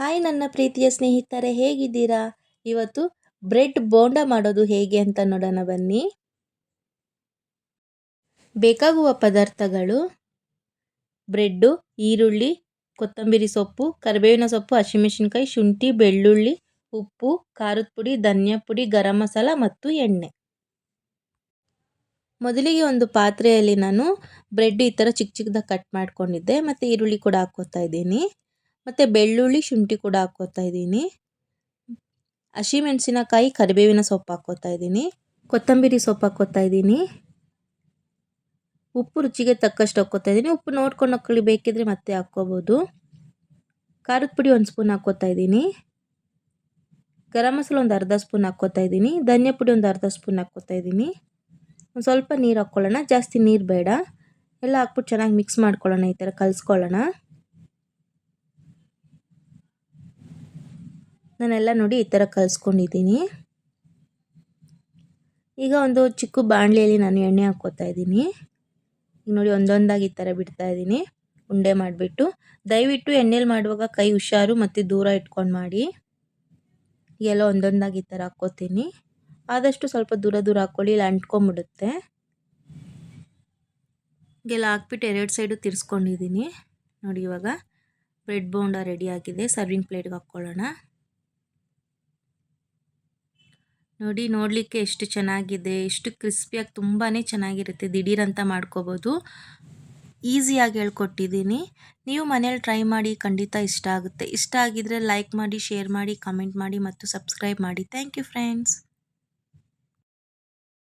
Hi ನನ್ನ ಪ್ರೀತಿಯ ಸ್ನೇಹಿತರೆ, ಹೇಗಿದ್ದೀರಾ? ಇವತ್ತು ಬ್ರೆಡ್ ಬೋಂಡ ಮಾಡೋದು ಹೇಗೆ ಅಂತ ನೋಡೋಣ ಬನ್ನಿ. ಬೇಕಾಗುವ ಪದಾರ್ಥಗಳು ಬ್ರೆಡ್ಡು, ಈರುಳ್ಳಿ, ಕೊತ್ತಂಬರಿ ಸೊಪ್ಪು, ಕರಿಬೇವಿನ ಸೊಪ್ಪು, ಹಸಿಮೆಣಸಿನ್ಕಾಯಿ, ಶುಂಠಿ, ಬೆಳ್ಳುಳ್ಳಿ, ಉಪ್ಪು, ಖಾರದ ಪುಡಿ, ಧನಿಯಾ ಪುಡಿ, ಗರಂ ಮಸಾಲ ಮತ್ತು ಎಣ್ಣೆ. ಮೊದಲಿಗೆ ಒಂದು ಪಾತ್ರೆಯಲ್ಲಿ ನಾನು ಬ್ರೆಡ್ ಈ ಥರ ಚಿಕ್ಕ ಚಿಕ್ಕದಾಗಿ ಕಟ್ ಮಾಡ್ಕೊಂಡಿದ್ದೆ, ಮತ್ತು ಈರುಳ್ಳಿ ಕೂಡ ಹಾಕ್ಕೋತಾ ಇದ್ದೀನಿ. ಮತ್ತು ಬೆಳ್ಳುಳ್ಳಿ ಶುಂಠಿ ಕೂಡ ಹಾಕ್ಕೋತಾ ಇದ್ದೀನಿ. ಹಸಿಮೆಣಸಿನಕಾಯಿ ಕರಿಬೇವಿನ ಸೊಪ್ಪು ಹಾಕ್ಕೋತಾ ಇದ್ದೀನಿ. ಕೊತ್ತಂಬರಿ ಸೊಪ್ಪು ಹಾಕ್ಕೋತಾ ಇದ್ದೀನಿ. ಉಪ್ಪು ರುಚಿಗೆ ತಕ್ಕಷ್ಟು ಹಾಕ್ಕೋತಾ ಇದ್ದೀನಿ. ಉಪ್ಪು ನೋಡ್ಕೊಂಡು ಹಾಕ್ಕೊಳ್ಳಿ ಬೇಕಿದ್ರೆ ಮತ್ತೆ ಹಾಕ್ಕೋಬೋದು. ಖಾರದ ಪುಡಿ ಒಂದು ಸ್ಪೂನ್ ಹಾಕ್ಕೋತಾ ಇದ್ದೀನಿ. ಗರಂ ಮಸಾಲೆ ಒಂದು ಅರ್ಧ ಸ್ಪೂನ್ ಹಾಕ್ಕೋತಾ ಇದ್ದೀನಿ. ಧನಿಯಾ ಪುಡಿ ಒಂದು ಅರ್ಧ ಸ್ಪೂನ್ ಹಾಕ್ಕೋತಾ ಇದ್ದೀನಿ. ಒಂದು ಸ್ವಲ್ಪ ನೀರು ಹಾಕ್ಕೊಳ್ಳೋಣ. ಜಾಸ್ತಿ ನೀರು ಬೇಡ. ಎಲ್ಲ ಹಾಕ್ಬಿಟ್ಟು ಚೆನ್ನಾಗಿ ಮಿಕ್ಸ್ ಮಾಡ್ಕೊಳ್ಳೋಣ ಈ ಥರ ಕಲಿಸ್ಕೊಳ್ಳೋಣ. ನಾನೆಲ್ಲ ನೋಡಿ ಈ ಥರ ಕಲಿಸ್ಕೊಂಡಿದ್ದೀನಿ. ಈಗ ಒಂದು ಚಿಕ್ಕ ಬಾಣಲೆಯಲ್ಲಿ ನಾನು ಎಣ್ಣೆ ಹಾಕ್ಕೋತಾ ಇದ್ದೀನಿ. ಈಗ ನೋಡಿ ಒಂದೊಂದಾಗಿ ಈ ಥರ ಬಿಡ್ತಾ ಇದ್ದೀನಿ. ಉಂಡೆ ಮಾಡಿಬಿಟ್ಟು ದಯವಿಟ್ಟು ಎಣ್ಣೆಲಿ ಮಾಡುವಾಗ ಕೈ ಹುಷಾರು ಮತ್ತು ದೂರ ಇಟ್ಕೊಂಡು ಮಾಡಿ. ಎಲ್ಲ ಒಂದೊಂದಾಗಿ ಈ ಥರ ಹಾಕ್ಕೋತೀನಿ. ಆದಷ್ಟು ಸ್ವಲ್ಪ ದೂರ ದೂರ ಹಾಕ್ಕೊಳ್ಳಿ, ಇಲ್ಲ ಅಂಟ್ಕೊಂಬಿಡುತ್ತೆ. ಎಲ್ಲ ಹಾಕ್ಬಿಟ್ಟು ಎರಡು ಸೈಡು ತಿರ್ಸ್ಕೊಂಡಿದ್ದೀನಿ. ನೋಡಿ ಇವಾಗ ಬ್ರೆಡ್ ಬೋಂಡ ರೆಡಿ ಆಗಿದೆ. ಸರ್ವಿಂಗ್ ಪ್ಲೇಟ್ಗೆ ಹಾಕ್ಕೊಳ್ಳೋಣ. ನೋಡಿ, ನೋಡಲಿಕ್ಕೆ ಎಷ್ಟು ಚೆನ್ನಾಗಿದೆ, ಎಷ್ಟು ಕ್ರಿಸ್ಪಿಯಾಗಿ ತುಂಬಾ ಚೆನ್ನಾಗಿರುತ್ತೆ ದಿಢೀರಂತ ಮಾಡ್ಕೋಬೋದು. ಈಸಿಯಾಗಿ ಹೇಳ್ಕೊಟ್ಟಿದ್ದೀನಿ. ನೀವು ಮನೇಲಿ ಟ್ರೈ ಮಾಡಿ, ಖಂಡಿತ ಇಷ್ಟ ಆಗುತ್ತೆ. ಇಷ್ಟ ಆಗಿದರೆ ಲೈಕ್ ಮಾಡಿ, ಶೇರ್ ಮಾಡಿ, ಕಮೆಂಟ್ ಮಾಡಿ ಮತ್ತು ಸಬ್ಸ್ಕ್ರೈಬ್ ಮಾಡಿ. Thank you friends.